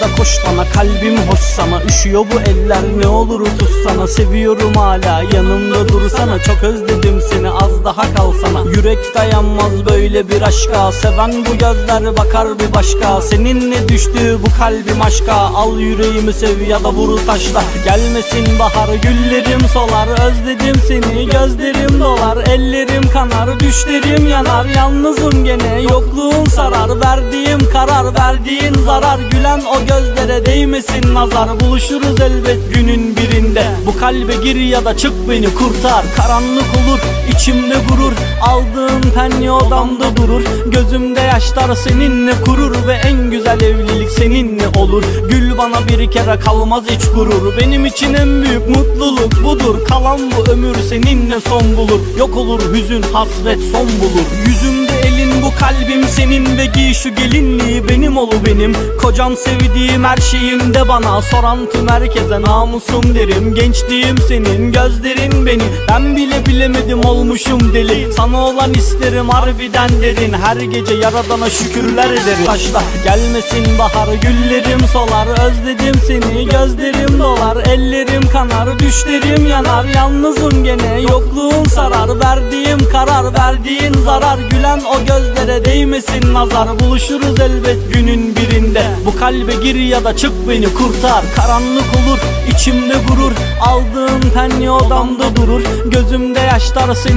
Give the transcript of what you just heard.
da koş bana kalbim hoş sana. Üşüyor bu eller ne olur tutsana Seviyorum hala yanımda dursana. Çok özledim seni az daha kalsana. Yürek dayanmaz böyle bir aşka. Seven bu gözler bakar bir başka. Seninle düştü bu kalbim aşka? Al yüreğimi sev ya da vur taşla. Gelmesin bahar güllerim solar. Özledim seni gözlerim dolar Ellerim kanar düşlerim yanar Yalnızım gene. Yokluğun sarar Verdiğim karar verdiğin zarar. Gülen o gözlere değmesin nazar. Buluşuruz elbet günün birinde. Bu kalbe gir ya da çık beni kurtar. Karanlık olur içimde gurur. Aldığım penye odamda durur. Gözümde yaşlar seninle kurur Ve en güzel evlilik olur. Gül bana bir kere kalmaz hiç gurur. Benim için en büyük mutluluk budur. Kalan bu ömür seninle son bulur. Yok olur hüzün hasret son bulur. Yüzümde elin bu kalbim senin Ve giy şu gelinliği. Benim olu benim. Kocam sevdiğim her şeyim de bana. Soran tüm herkese namusum derim. Gençliğim senin gözlerin benim. Ben bile bilemedim olmuşum deli. Sana olan isterim harbiden derin Her gece yaradana şükürler ederim. Taşla gelmesin bahar güllerim solar Özledim seni. Gözlerim dolar Ellerim kanar. Düşlerim yanar Yalnızım gene. Yokluğun sarar Verdiğim karar verdiğin zarar. Gülen o gözlere değmesin nazar. Buluşuruz elbet günün birinde. Bu kalbe gir ya da çık beni kurtar. Karanlık olur içimde gurur. Aldığım penye odamda durur. Gözümde yaşlar seni